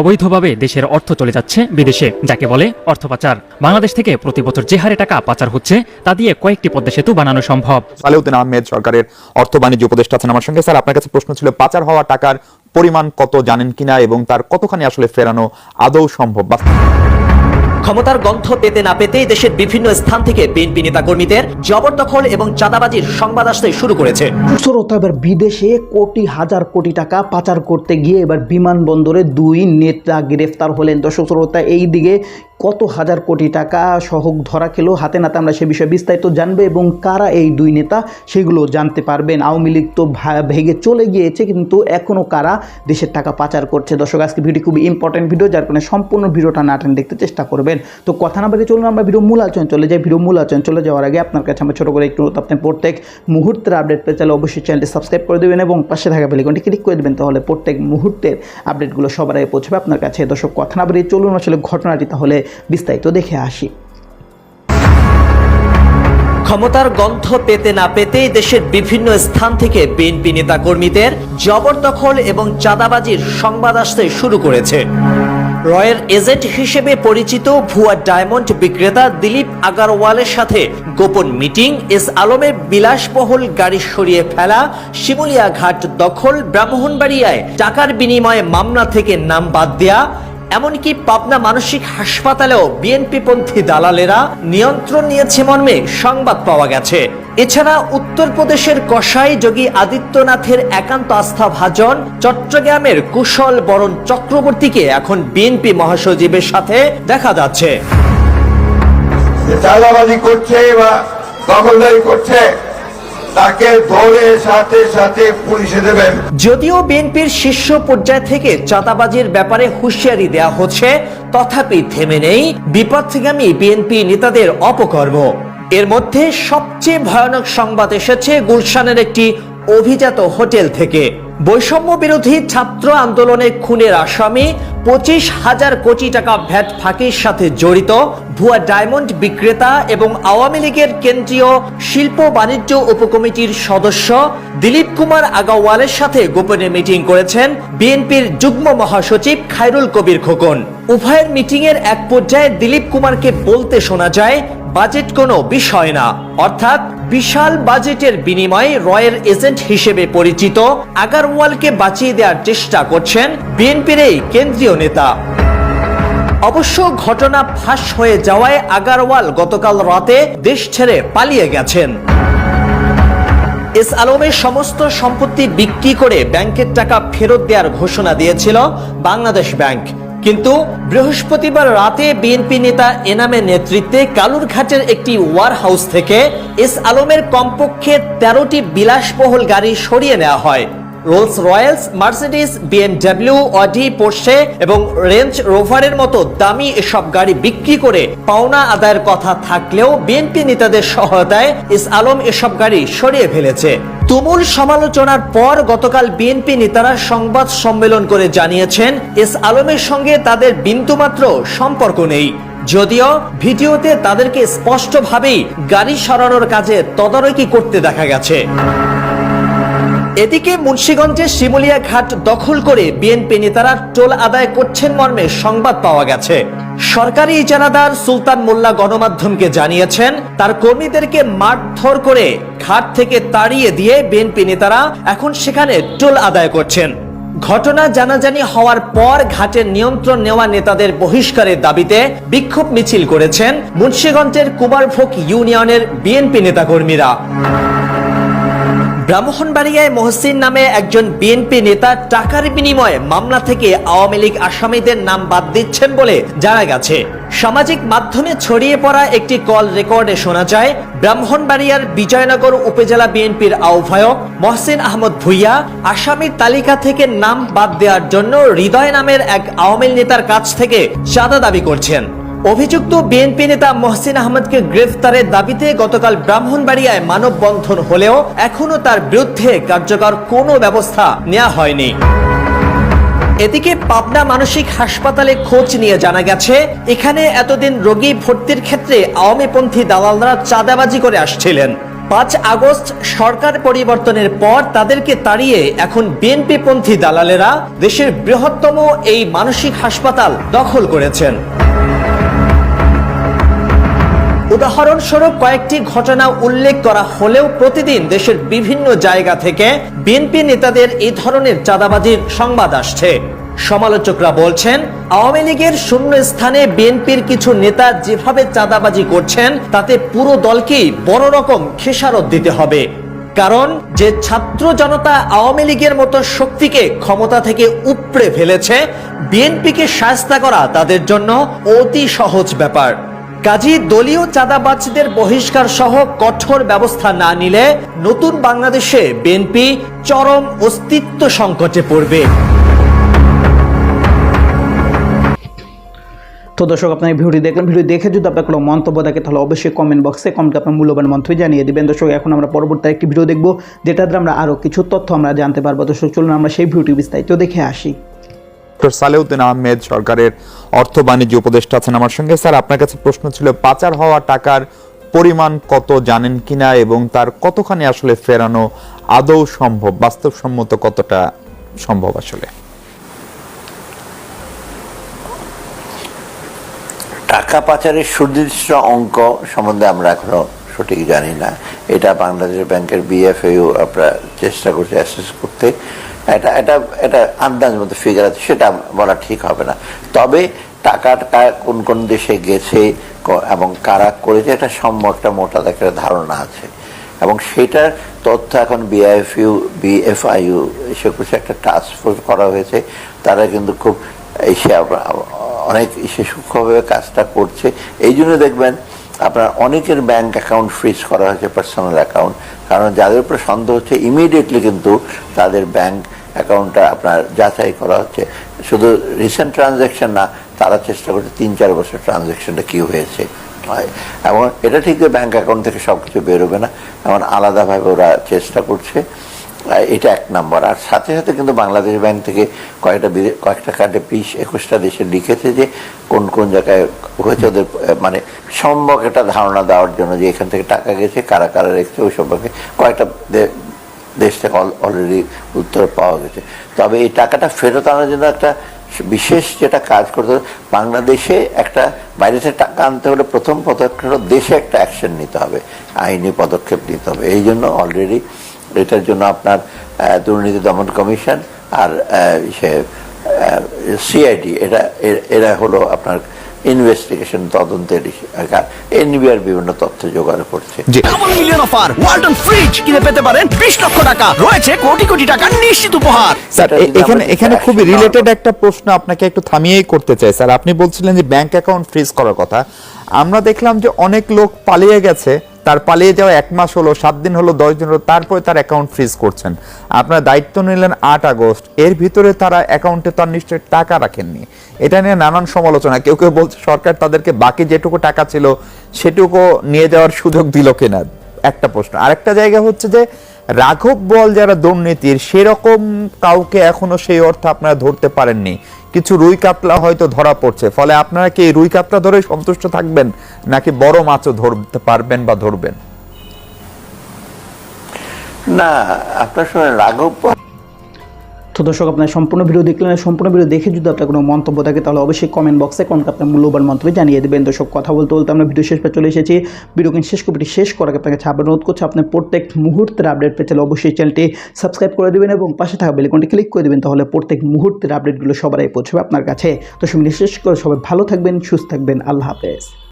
অবৈধভাবে দেশের অর্থ চলে যাচ্ছে বিদেশে, যাকে বলে অর্থ পাচার বাংলাদেশ থেকে প্রতি বছর যে হারে টাকা পাচার হচ্ছে, তা দিয়ে কয়েকটি পদ্মা সেতু বানানো সম্ভব। সালেউদ্দিন আহমেদ সরকারের অর্থ বাণিজ্য উপদেষ্টা আছেন আমার সঙ্গে। স্যার, আপনার কাছে প্রশ্ন ছিল, পাচার হওয়া টাকার পরিমাণ কত জানেন কিনা এবং তার কতখানি আসলে ফেরানো আদৌ সম্ভব? ক্ষমতার গন্ধ পেতে না পেতেই দেশের বিভিন্ন স্থান থেকে বিএনপি নেতাকর্মীদের জবরদখল এবং চাঁদাবাজির সংবাদ আসতে শুরু করেছে। এবার বিদেশে কোটি হাজার কোটি টাকা পাচার করতে গিয়ে এবার বিমানবন্দরে দুই নেতা গ্রেফতার হলেন। দর্শক, শ্রোতা এই দিকে কত হাজার কোটি টাকা সহ ধরা খেলো হাতে নাতে আমরা সে বিষয়ে বিস্তারিত জানবে এবং কারা এই দুই নেতা সেগুলো জানতে পারবেন। আওয়ামী লীগ তো ভেঙে চলে গিয়েছে, কিন্তু এখনও কারা দেশের টাকা পাচার করছে? দর্শক, আজকে ভিডিও খুবই ইম্পর্টেন্ট ভিডিও যার কারণে সম্পূর্ণ ভিডিওটা না টেনে দেখতে চেষ্টা করবেন। তো কথা না বলে চলুন আমরা ভিডিও মূল আলোচনা চলে যাই। ভিডিও মূল আলোচনা চলে যাওয়ার আগে আপনার কাছে আমরা ছোটো করে একটু আপনি প্রত্যেক মুহূর্তের আপডেট পেতে চাইলে অবশ্যই চ্যানেলটি সাবস্ক্রাইব করে দেবেন এবং পাশে থাকা বেলিকনটি ক্লিক করে দেবেন, তাহলে প্রত্যেক মুহূর্তের আপডেটগুলো সবার আগে পৌঁছবে আপনার কাছে। দর্শক, কথা না বলে চলুন আসলে ঘটনাটি তাহলে বিস্তারিত দেখে আসি। ক্ষমতার গন্ধ পেতে না পেতেই দেশের বিভিন্ন স্থান থেকে বিএনপি নেতাকর্মীদের জবরদখল এবং চাঁদাবাজির সংবাদ আসতে শুরু করেছে। রয়ের এজেন্ট হিসেবে পরিচিত ভুয়া ডায়মন্ড বিক্রেতা দিলীপ আগারওয়ালের সাথে গোপন মিটিং, এস আলমের বিলাসবহুল গাড়ি সরিয়ে ফেলা শিমুলিয়া ঘাট দখল, ব্রাহ্মণবাড়িয়ায় টাকার বিনিময়ে মামলা থেকে নাম বাদ দেয়া এমনকি পাবনা মানসিক হাসপাতালেও বিএনপি পন্থী দালালেরা নিয়ন্ত্রণ নিয়েছে মর্মে সংবাদ পাওয়া গেছে। এছাড়া উত্তরপ্রদেশের কসাই যোগী আদিত্যনাথের একান্ত আস্থা ভাজন চট্টগ্রামের কুশল বরণ চক্রবর্তীকে এখন বিএনপি মহাসচিবের সাথে দেখা যাচ্ছে। চাঁদাবাজি করছে বা করছে তাকে ধরে সাথে সাথে পুলিশে দেবেন। যদিও বিএনপির শীর্ষ পর্যায় থেকে চাঁদাবাজির ব্যাপারে হুঁশিয়ারি দেয়া হচ্ছে, তথাপি থেমে নেই বিএনপি নেতাদের অপকর্ম। এর মধ্যে সবচেয়ে ভয়ানক সংবাদ এসেছে গুলশানের একটি অভিজাত হোটেল থেকে। বৈষম্য বিরোধী ছাত্র আন্দোলনে খুনের আসামি পঁচিশ হাজার কোটি টাকা ভ্যাট ফাঁকির সাথে জড়িত, ভুয়া ডায়মন্ড বিক্রেতা এবং আওয়ামী লীগের কেন্দ্রীয় শিল্প বাণিজ্য উপকমিটির সদস্য দিলীপ কুমার আগাওয়ালের সাথে গোপনে মিটিং করেছেন বিএনপির যুগ্ম মহাসচিব খায়রুল কবির খোকন। উভয়ের মিটিং এর এক পর্যায়ে দিলীপ কুমারকে বলতে শোনা যায়, বাজেট কোনো বিষয় না। অর্থাৎ বিশাল বাজেটের বিনিময়ে রয়ের এজেন্ট হিসেবে পরিচিত আগারওয়ালকে বাঁচিয়ে দেওয়ার চেষ্টা করছেন বিএনপির এই কেন্দ্রীয় নেতা। অবশ্য ঘটনা ফাঁস হয়ে যাওয়ায় আগারওয়াল গতকাল রাতে দেশ ছেড়ে পালিয়ে গেছেন। এস আলমের সমস্ত সম্পত্তি বিক্রি করে ব্যাংকের টাকা ফেরত দেওয়ার ঘোষণা দিয়েছিল বাংলাদেশ ব্যাংক। কিন্তু বৃহস্পতিবার রাতে বিএনপি নেতা এনামের নেতৃত্বে কালুরঘাটের একটি ওয়ার হাউস থেকে এস আলমের কমপক্ষে তেরোটি বিলাসবহুল গাড়ি সরিয়ে নেওয়া হয়। Rolls Royals Mercedes BMW Audi Porsche এবং রেঞ্জ রোভারের মতো দামি এসব গাড়ি বিক্রি করে পাওনা আদায়ের কথা থাকলেও বিএনপি নেতাদের সহায়তায় ইস আলম এসব গাড়ি সরিয়ে ফেলেছে। তুমুল সমালোচনার পর গতকাল বিএনপি নেতারা সংবাদ সম্মেলন করে জানিয়েছেন, এস আলমের সঙ্গে তাদের বিন্দুমাত্র সম্পর্ক নেই। যদিও ভিডিওতে তাদেরকে স্পষ্টভাবেই গাড়ি সরানোর কাজে তদারকি করতে দেখা গেছে। এদিকে মুন্সিগঞ্জের শিমুলিয়া ঘাট দখল করে বিএনপি নেতারা টোল আদায় করছেন মর্মে সংবাদ পাওয়া গেছে। সরকারি ইজারাদার সুলতান মোল্লা গণমাধ্যমকে জানিয়েছেন, তার কর্মীদেরকে মারধর করে ঘাট থেকে তাড়িয়ে দিয়ে বিএনপি নেতারা এখন সেখানে টোল আদায় করছেন। ঘটনা জানাজানি হওয়ার পর ঘাটের নিয়ন্ত্রণ নেওয়া নেতাদের বহিষ্কারের দাবিতে বিক্ষোভ মিছিল করেছেন মুন্সীগঞ্জের কুমারভোগ ইউনিয়নের বিএনপি নেতাকর্মীরা। ব্রাহ্মণবাড়িয়ায় মহসিন নামে একজন বিএনপি নেতা টাকার বিনিময়ে মামলা থেকে আওয়ামী লীগ আসামিদের নাম বাদ দিচ্ছেন বলে জানা গেছে। সামাজিক মাধ্যমে ছড়িয়ে পড়া একটি কল রেকর্ডে শোনা যায়, ব্রাহ্মণবাড়িয়ার বিজয়নগর উপজেলা বিএনপির আহ্বায়ক মহসিন আহমদ ভুইয়া আসামির তালিকা থেকে নাম বাদ দেওয়ার জন্য হৃদয় নামের এক আওয়ামী নেতার কাছ থেকে চাঁদা দাবি করছেন। অভিযুক্ত বিএনপি নেতা মহসিন আহমদকে গ্রেফতারের দাবিতে গতকাল ব্রাহ্মণবাড়িয়ায় মানববন্ধন হলেও এখনও তার বিরুদ্ধে কার্যকর কোনো ব্যবস্থা নেওয়া হয়নি। এদিকে পাবনা মানসিক হাসপাতালে খোঁজ নিয়ে জানা গেছে, এখানে এতদিন রোগী ভর্তির ক্ষেত্রে আওয়ামীপন্থী দালালরা চাঁদাবাজি করে আসছিলেন। পাঁচ আগস্ট সরকার পরিবর্তনের পর তাদেরকে তাড়িয়ে এখন বিএনপি পন্থী দালালেরা দেশের বৃহত্তম এই মানসিক হাসপাতাল দখল করেছেন। উদাহরণস্বরূপ কয়েকটি ঘটনা উল্লেখ করা হলেও প্রতিদিন দেশের বিভিন্ন জায়গা থেকে বিএনপি নেতাদের এই ধরনের চাঁদাবাজির সংবাদ আসছে। সমালোচকরা বলছেন, আওয়ামী লীগের শূন্য স্থানে বিএনপির কিছু নেতা যেভাবে চাঁদাবাজি করছেন, তাতে পুরো দলকেই বড় রকম খেসারত দিতে হবে। কারণ, যে ছাত্র জনতা আওয়ামী লীগের মতো শক্তিকে ক্ষমতা থেকে উপড়ে ফেলেছে, বিএনপিকে সায়স্তা করা তাদের জন্য অতি সহজ ব্যাপার। কাজী দলীয় চাঁদাবাজদের বহিষ্কার সহ কঠোর ব্যবস্থা না নিলে নতুন বাংলাদেশে বিএনপি চরম অস্তিত্ব সংকটে পড়বে। তো দর্শক, আপনার ভিডিওটি দেখলেন। ভিডিও দেখে যদি আপনার কোনো মন্তব্য থাকে, তাহলে অবশ্যই কমেন্ট বক্সে কমেন্ট আপনার মূল্যবান মন্তব্য জানিয়ে দিবেন। দর্শক, এখন আমরা পরবর্তী একটি ভিডিও দেখব যেটাতে আমরা আরও কিছু তথ্য আমরা জানতে পারব। দর্শক, চলুন আমরা সেই ভিডিওটি বিস্তারিত দেখে আসি। ডক্টর সালেউদ্দিন আহমেদ সরকারের অর্থ বাণিজ্য উপদেষ্টা আছেন আমার সঙ্গে। স্যার, আপনার কাছে প্রশ্ন ছিল, পাচার হওয়া টাকার পরিমাণ কত জানেন কিনা এবং তার কতখানি আসলে ফেরানো আদৌ সম্ভব? বাস্তবসম্মত কতটা সম্ভব আসলে? টাকা পাচারের সুনির্দিষ্ট অঙ্ক সম্বন্ধে আমরা এখনও সঠিক জানি না। এটা বাংলাদেশ ব্যাংকের বিএফএও আমরা চেষ্টা করছি অ্যাসেস করতে। এটা এটা এটা আন্দাজ মতো ফিগার আছে, সেটা বলা ঠিক হবে না। তবে টাকাটা কোন কোন দেশে গেছে এবং কারা করেছে, এটা সম্ভব একটা মোটা একটা ধারণা আছে। এবং সেটার তথ্য এখন বিআইএফইউ বিএফআইইউ এসে কিছু একটা টাস্ক ফোর্স করা হয়েছে। তারা কিন্তু খুব এসে অনেক এসে সূক্ষ্মভাবে কাজটা করছে। এই জন্য দেখবেন, আপনার অনেকের ব্যাংক অ্যাকাউন্ট ফ্রিজ করা হয়েছে পার্সোনাল অ্যাকাউন্ট কারণ যাদের উপর সন্দেহ হচ্ছে ইমিডিয়েটলি কিন্তু তাদের ব্যাংক অ্যাকাউন্টটা আপনার যাচাই করা হচ্ছে। শুধু রিসেন্ট ট্রানজ্যাকশন না, তারা চেষ্টা করছে তিন চার বছর ট্রানজ্যাকশনটা কী হয়েছে, হয়। এবং এটা ঠিক যে ব্যাঙ্ক অ্যাকাউন্ট থেকে সব কিছু বেরোবে না, এমন আলাদাভাবে ওরা চেষ্টা করছে। এটা এক নম্বর। আর সাথে সাথে কিন্তু বাংলাদেশ ব্যাংক থেকে কয়েকটা কয়েকটা কার্ডে বিশ একুশটা দেশে লিখেছে যে কোন কোন জায়গায় হয়েছে ওদের মানে সম্ভব একটা ধারণা দেওয়ার জন্য যে এখান থেকে টাকা গেছে, কারা কারা রেখেছে, ওই সম্পর্কে কয়েকটা দেশ থেকে অলরেডি উত্তর পাওয়া গেছে। তবে এই টাকাটা ফেরত আনার জন্য একটা বিশেষ যেটা কাজ করতে হবে, বাংলাদেশে একটা, বাইরে থেকে টাকা আনতে হলে প্রথম পদক্ষেপ দেশে একটা অ্যাকশন নিতে হবে, আইনি পদক্ষেপ নিতে হবে। এই জন্য অলরেডি এটার জন্য আপনার দুর্নীতি দমন কমিশন আর সে সিআইডি এটা এরা হলো আপনার ইনভেস্টিগেশন তদন্তের এনবিআর বিভিন্ন তথ্য জোগাড় করছে। Double million offer Walton fridge কিনে পেতে পারেন বিশ লক্ষ টাকা। রয়েছে কোটি কোটি টাকা নিশ্চিত উপহার। স্যার এখানে আমরা এখানে খুবই রিলেটেড একটা প্রশ্ন আপনাকে একটু থামিয়েই করতে চাই। স্যার আপনি বলছিলেন যে ব্যাংক অ্যাকাউন্ট ফ্রিজ করার কথা। আমরা দেখলাম যে অনেক লোক পালিয়ে গেছে। তার পালিয়ে যাওয়া এক মাস হলো সাত দিন হলো দশ দিন হলো তারপরে তার অ্যাকাউন্ট ফ্রিজ করছেন। আপনার দায়িত্ব নিলেন আট আগস্ট। এর ভিতরে তারা অ্যাকাউন্টে তার নিশ্চয়ই টাকা রাখেননি। এটা নিয়ে নানান সমালোচনা। কেউ কেউ বলছে সরকার তাদেরকে বাকি যেটুকু টাকা ছিল সেটুকু নিয়ে যাওয়ার সুযোগ দিল কিনা? একটা প্রশ্ন। আরেকটা জায়গা হচ্ছে যে রাঘব বল যারা দুর্নীতির, সেরকম কাউকে এখনও সেই অর্থ আপনারা ধরতে পারেননি। কিছু রুই কাতলা হয়তো ধরা পড়ছে। ফলে আপনারা কি রুই কাতলা ধরে সন্তুষ্ট থাকবেন? নাকি বড় মাছও ধরতে পারবেন বা ধরবেন? না, আপনার শুনে রাঘব তো দর্শক, আপনার সম্পূর্ণ ভিডিও দেখলেন, সম্পূর্ণ ভিডিও দেখে যদি আপনার কোনো মন্তব্য থাকে, তাহলে অবশ্যই কমেন্ট বক্সে কোন আপনার মূল্যবান মন্তব্য জানিয়ে দেবেন। দর্শক, কথা বলতে বলতে আমরা ভিডিও শেষ চলে এসেছি। ভিডিও কিন্তু শেষ কপিটি শেষ আগে আপনাকে ছাপের অনুরোধ করছে, আপনি প্রত্যেক মুহূর্তের আপডেট পেতে অবশ্যই চ্যানেলটি সাবস্ক্রাইব করে দেবেন এবং পাশে থাকা বেলিকনটি ক্লিক করে দেবেন, তাহলে প্রত্যেক মুহূর্তের আপডেটগুলো সবারই পৌঁছবে আপনার কাছে। তো সব শেষ করে সবাই ভালো থাকবেন, সুস্থ থাকবেন, আল্লাহ হাফেজ।